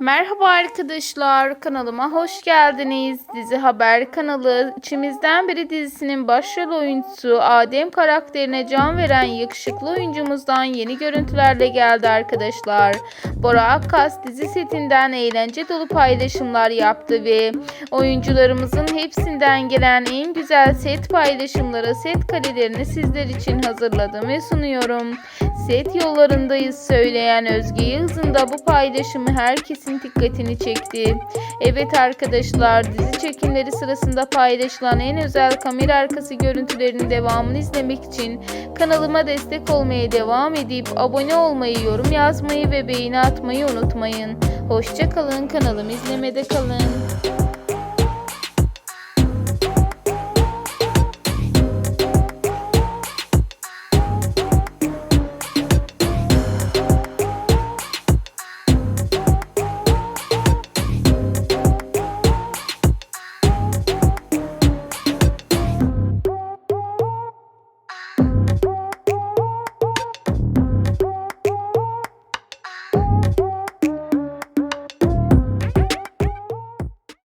Merhaba arkadaşlar, kanalıma hoş geldiniz. Dizi Haber kanalı, içimizden biri dizisinin başrol oyuncusu Adem karakterine can veren yakışıklı oyuncumuzdan yeni görüntülerle geldi arkadaşlar. Bora Akkas dizi setinden eğlence dolu paylaşımlar yaptı ve oyuncularımızın hepsinden gelen en güzel set paylaşımları, set karelerini sizler için hazırladım ve sunuyorum. Set yollarındayız söyleyen Özge Yıldız'ın da bu paylaşımı herkesin dikkatini çekti. Evet arkadaşlar dizi çekimleri sırasında paylaşılan en özel kamera arkası görüntülerinin devamını izlemek için kanalıma destek olmaya devam edip abone olmayı, yorum yazmayı ve beğeni atmayı unutmayın. Hoşçakalın kanalımı izlemede kalın.